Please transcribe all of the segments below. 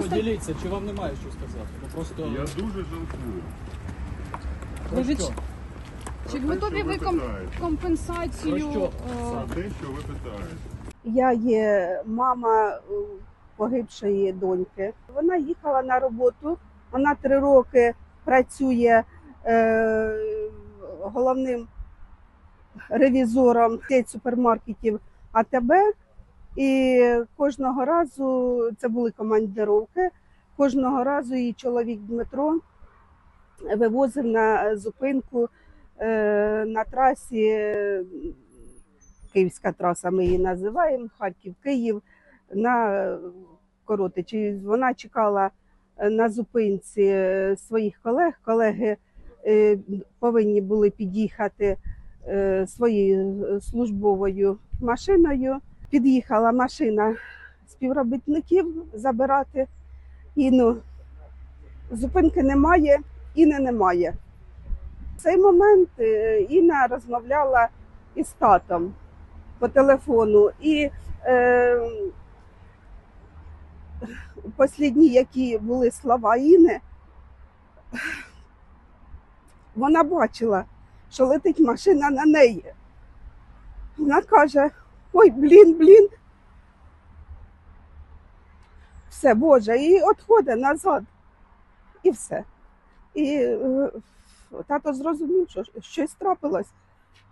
просто поділіться, чи вам немає що сказати? Ну просто Я дуже жалкую. про що? чи Про те, готові що ви ком- питаєте. компенсацію? Про що? е, За те, що ви питаєте. Я є мама е, погибшої доньки. Вона їхала на роботу. Вона три роки працює е, головним ревізором сеть супермаркетів АТБ. І кожного разу це були командировки. Кожного разу її чоловік Дмитро вивозив на зупинку е, на трасі. е, Київська траса, ми її називаємо, Харків-Київ на Коротичі. Вона чекала е, на зупинці своїх колег. Колеги повинні були під'їхати своєю службовою машиною. Під'їхала машина співробітників забирати Іну. Зупинки немає, Іни немає. В цей момент е, Інна розмовляла із татом по телефону. І е, послідні, які були слова Іни, вона бачила, що летить машина на неї. Вона каже: ой, блін, блін. Все, Боже, і відходить назад. І все. І е, тато зрозумів, що щось трапилось,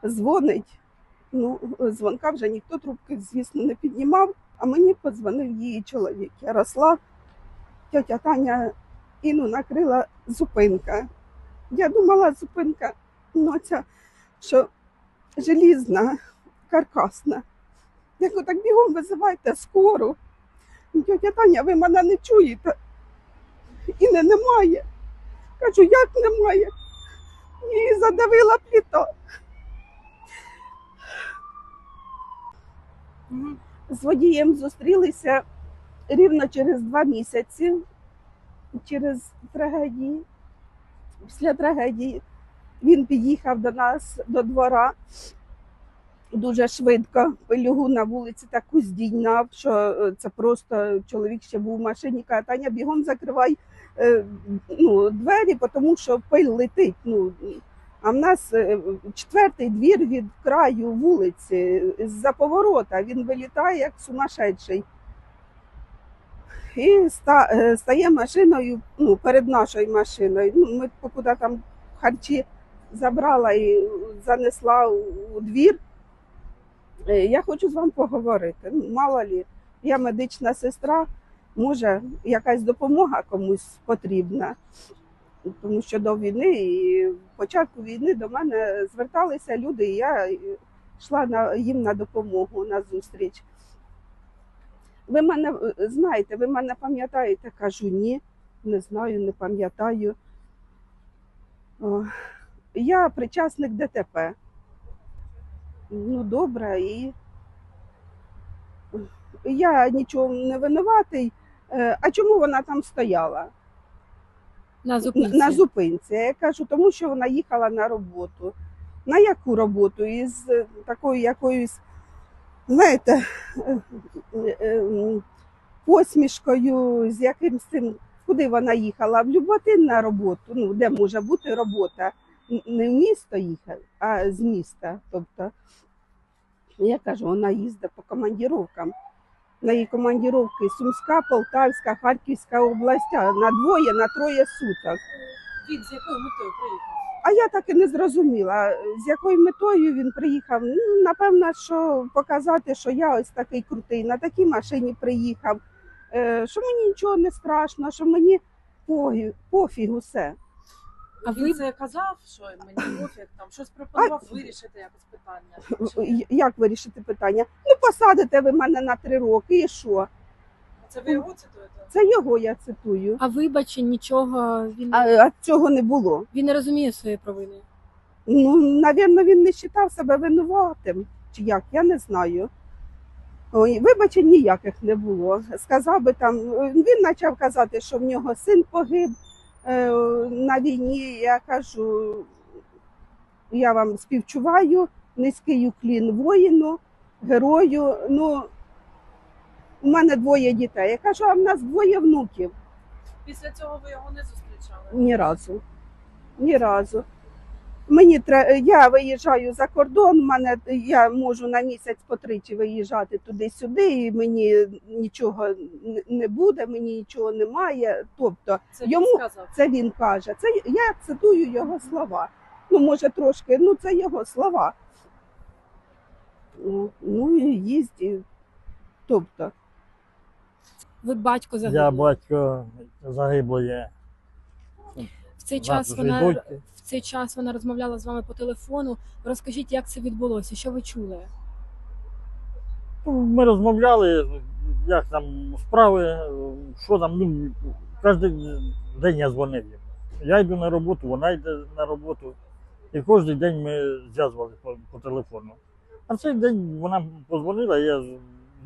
дзвонить. Ну, дзвонка вже ніхто трубки, звісно, не піднімав, а мені подзвонив її чоловік Ярослав. Тетя Таня Іну накрила зупинка. Я думала, зупинка ну, ця, що желізна, каркасна. Я кажу, так бігом визивайте скору. Тетя Таня, ви мене не чуєте. Іни немає. Кажу, як немає? Її задавила пліта. з водієм зустрілися рівно через два місяці, через трагедії. Після трагедії він під'їхав до нас до двора дуже швидко. Пилюгу на вулиці таку здійняв, що е, це просто чоловік ще був в машині. Каже, Таня, бігом закривай е, ну, двері, тому що пиль летить. Ну, а в нас е, четвертий двір від краю вулиці, з-за поворота. Він вилітає як сумасшедший. І ста- стає машиною ну, перед нашою машиною. Ну, ми покуди там харчі забрала і занесла у двір. Е, Я хочу з вами поговорити. Ну, Мало лі, я медична сестра, може, якась допомога комусь потрібна тому що до війни і початку війни до мене зверталися люди, і я йшла на їм на допомогу на зустріч. Ви мене знаєте, ви мене пам'ятаєте? Кажу, ні, не знаю, не пам'ятаю. Я причасник ДТП. Ну, добре, і я нічого не винуватий. Е, А чому вона там стояла? На зупинці. на зупинці. Я кажу, тому що вона їхала на роботу. На яку роботу? Із е, такою якоюсь, знаєте, е, посмішкою, з якимсь цим, куди вона їхала? В Люботин на роботу, ну, де може бути робота. Не в місто їхати, а з міста. Тобто, я кажу, вона їздить по командіровкам. На її командіровки Сумська, Полтавська, Харківська область, на двоє, на троє суток. Він з якою метою приїхав? А я так і не зрозуміла, з якою метою він приїхав. Ну, напевно, що показати, що я ось такий крутий, на такій машині приїхав, е, що мені нічого не страшно, що мені пофіг усе. А Він ви це казав, що мені пофіг, там щось пропонував вирішити якось питання. Чи? Як вирішити питання? Ну, посадите ви мене на три роки, і що? Це ви його цитуєте? Це його я цитую. а вибачень нічого він, А, а цього не було. він не розуміє своєї провини. Ну, навірно, він не вважав себе винуватим. Чи як, я не знаю. Ой, вибачень ніяких не було. Сказав би там, він почав казати, що в нього син погиб на війні. Я кажу, я вам співчуваю, низький уклін воїну, герою. Ну, У мене двоє дітей. Я кажу, а в нас двоє внуків. Після цього ви його не зустрічали? Ні разу. Ні разу. Мені тре- я виїжджаю за кордон, мене я можу на місяць по тричі виїжджати туди-сюди, і мені нічого не буде, мені нічого немає. Тобто, Це він Йому- сказав. це він каже. Це я цитую його слова. Ну, може, трошки, ну це його слова. Ну, ну і їздить. Тобто, Ви батько Я батько загиблої В цей час вона в цей час вона розмовляла з вами по телефону. Розкажіть, як це відбулося? Що ви чули? Ну, Ми розмовляли, як там справи, що там, ну, кожен день я дзвонив їм. Я йду на роботу, вона йде на роботу. І кожен день ми зв'язувалися по, по телефону. А цей день вона подзвонила, я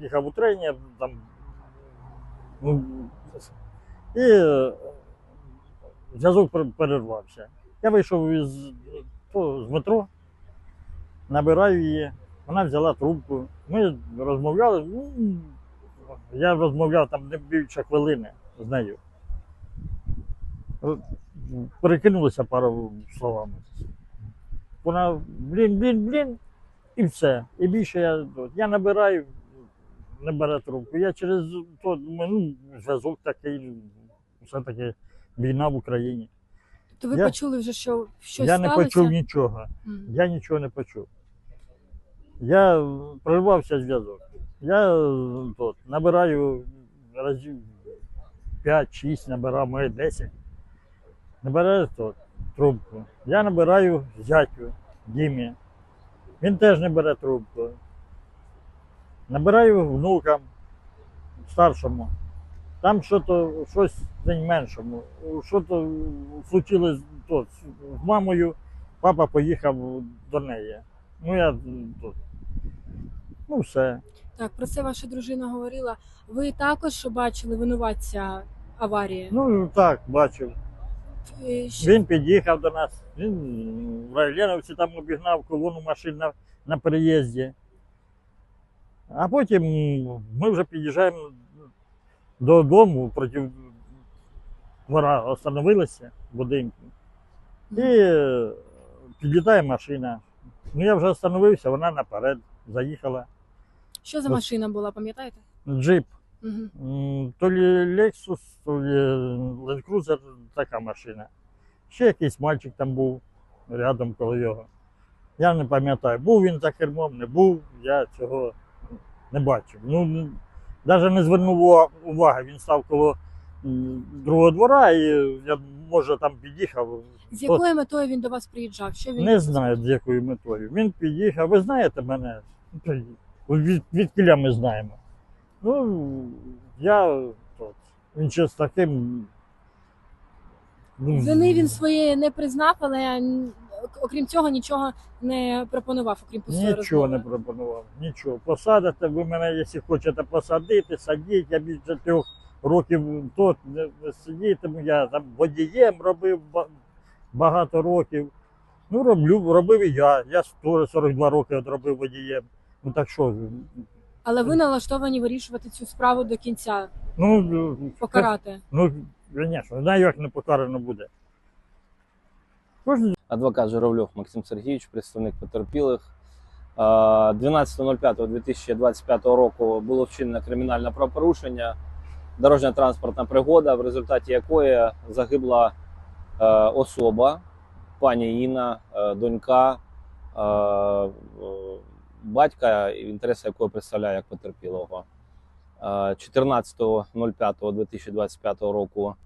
їхав у тренер, там, ну, і зв'язок перервався. Я вийшов із то, з метро, набираю її. Вона взяла трубку. Ми розмовляли. Ну, я розмовляв там не більше хвилини з нею. Р- Перекинулися пару словами. Вона блін, блін, блін, і все. І більше я, я набираю, не бере трубку. Я через то, ну, зв'язок такий, все-таки війна в Україні. То ви Я- почули вже, що щось я не сталося? почув нічого. Мгм. Я нічого не почув. Я е, прорвався зв'язок. Я е, тут, набираю разів 5-6, набирав, може 10. Набираю тут, трубку. Я набираю зятю Дімі. Він теж не бере трубку. Набираю внукам старшому. Там що-то, щось день меншому. Що-то случилось тут, з мамою. Папа поїхав до неї. Ну я тут. Ну все. Так, про це ваша дружина говорила. Ви також бачили винуватця аварії? Ну так, бачив. Е, що- Він під'їхав до нас. Він в Райленовці там обігнав колону машин на, на переїзді. А потім ми вже під'їжджаємо додому проти двора остановилися в будинку. І е, підлітає машина. Ну я вже остановився, вона наперед заїхала. Що за Ось. машина була, пам'ятаєте? Джип. Угу. То лі Lexus, то лі Land Cruiser, така машина. Ще якийсь мальчик там був рядом коло його. Я не пам'ятаю, був він за кермом, не був, я цього не бачив. Ну, навіть не звернув уваги, він став коло другого двора і я, може, там під'їхав. З якою метою він до вас приїжджав? Що він Не знаю, з якою метою. Він під'їхав. Ви знаєте мене? Від, від кіля ми знаємо. Ну, я тут. Він з таким. ну, Вини він своєї не признав, але окрім цього нічого не пропонував, окрім пустої Нічого не пропонував. Нічого. Посадите, ви мене, якщо хочете посадити, садіть, я більше трьох років тут сидітиму. Я там водієм робив багато років. Ну, роблю, робив і я. Я теж 42 роки робив водієм. Ну так що, Але ви налаштовані вирішувати цю справу до кінця, ну, покарати. Ну, звісно, знаю, як не покарано буде. Кожен адвокат Журавльов Максим Сергійович, представник потерпілих. Е, 12.05.2025 року було вчинено кримінальне правопорушення, дорожня транспортна пригода, в результаті якої загибла е, особа, пані Інна, е, донька, е, е, батька, інтереси якої представляє як потерпілого. Е, 14.05.2025 року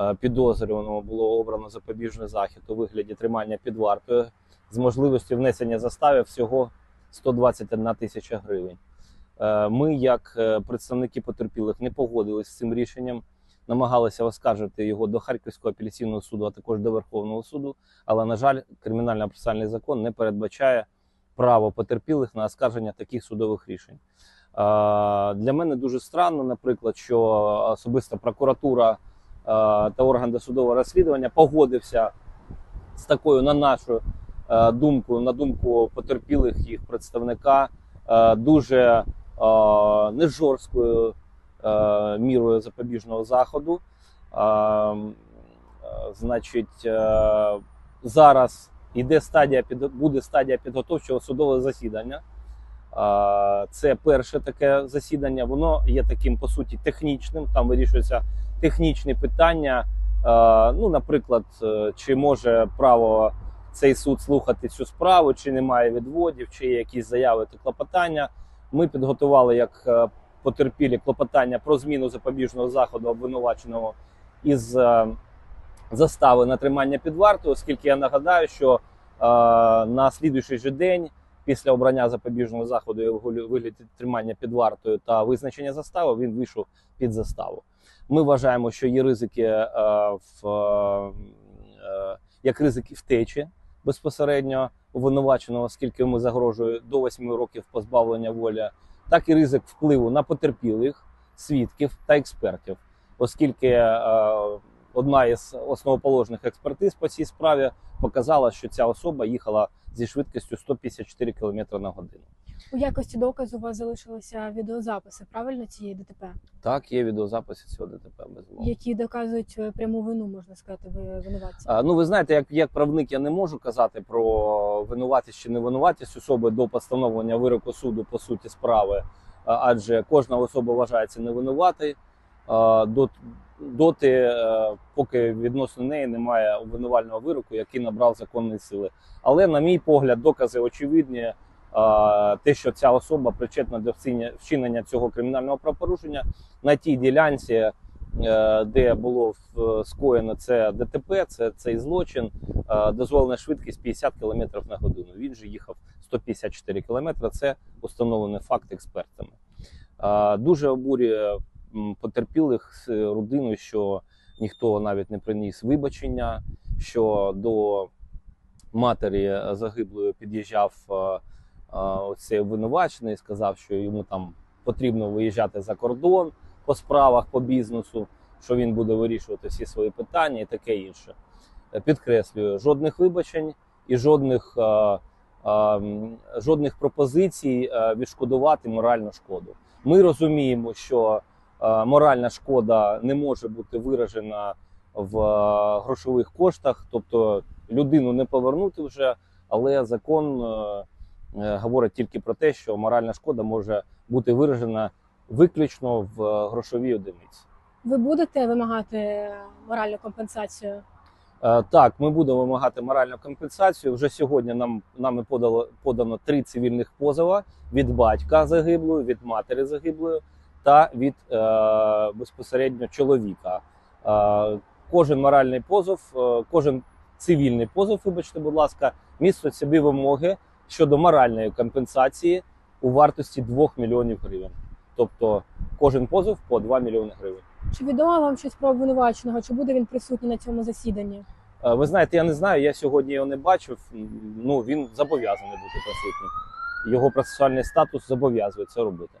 Е, підозрюваного було обрано запобіжний захід у вигляді тримання під вартою з можливістю внесення застави всього 121 тисяча гривень. Е, Ми, як е, представники потерпілих, не погодились з цим рішенням, намагалися оскаржити його до Харківського апеляційного суду, а також до Верховного суду. Але, на жаль, кримінально-процесуальний закон не передбачає право потерпілих на оскарження таких судових рішень. Е, Для мене дуже странно, наприклад, що особиста прокуратура та орган досудового розслідування погодився з такою, на нашу думку, на думку потерпілих їх представника, дуже е, нежорсткою е, мірою запобіжного заходу. Е, значить, зараз іде стадія буде стадія підготовчого судового засідання. Це перше таке засідання. Воно є таким по суті технічним. Там вирішуються технічні питання. Ну, наприклад, чи може право цей суд слухати цю справу, чи немає відводів, чи є якісь заяви та клопотання. Ми підготували як е, потерпілі клопотання про зміну запобіжного заходу обвинуваченого із е, застави на тримання під вартою, оскільки я нагадаю, що е, на слідуючий же день після обрання запобіжного заходу і вигляді тримання під вартою та визначення застави він вийшов під заставу. Ми вважаємо, що є ризики в як ризики втечі безпосередньо обвинуваченого, оскільки йому загрожує до 8 років позбавлення волі, так і ризик впливу на потерпілих, свідків та експертів, оскільки е, одна із основоположних експертиз по цій справі показала, що ця особа їхала зі швидкістю 154 км на годину. У якості доказу у вас залишилися відеозаписи, правильно цієї ДТП, Так, є відеозаписи цього ДТП безумовно. які доказують е, пряму вину, можна сказати, ви винуватця. А, Ну, ви знаєте, як, як правник я не можу казати про винуватість чи невинуватість особи до постановлення вироку суду по суті справи, а, адже кожна особа вважається невинуватою до, доти, е, поки відносно неї немає обвинувального вироку, який набрав законної сили. Але, на мій погляд, докази очевидні. Те, що ця особа причетна до вчинення- цього кримінального правопорушення на тій ділянці, е, де було скоєно це ДТП, це цей злочин, е, дозволена швидкість 50 км на годину. Він же їхав 154 км. Це установлений факт експертами. Е, Дуже обурює потерпілих з родиною, що ніхто навіть не приніс вибачення, що до матері загиблої під'їжджав е, е, обвинувачений, сказав, що йому там потрібно виїжджати за кордон по справах по бізнесу, що він буде вирішувати всі свої питання і таке інше. Е, Підкреслюю, жодних вибачень і жодних, е, е, жодних пропозицій відшкодувати моральну шкоду. Ми розуміємо, що моральна шкода не може бути виражена в грошових коштах, тобто людину не повернути вже, але закон говорить тільки про те, що моральна шкода може бути виражена виключно в е, грошовій одиниці. Ви будете вимагати моральну компенсацію? Е, Так, ми будемо вимагати моральну компенсацію. Вже сьогодні нам нами подало подано три цивільних позова від батька загиблої, від матері загиблої та від е, безпосередньо чоловіка. Е, кожен моральний позов, е, кожен цивільний позов, вибачте, будь ласка, містить собі вимоги щодо моральної компенсації у вартості 2 мільйонів гривень. Тобто кожен позов по 2 мільйони гривень. Чи відомо вам щось про обвинуваченого? Чи буде він присутній на цьому засіданні? Е, Ви знаєте, я не знаю, я сьогодні його не бачив. Ну він зобов'язаний бути присутнім. Його процесуальний статус зобов'язує це робити.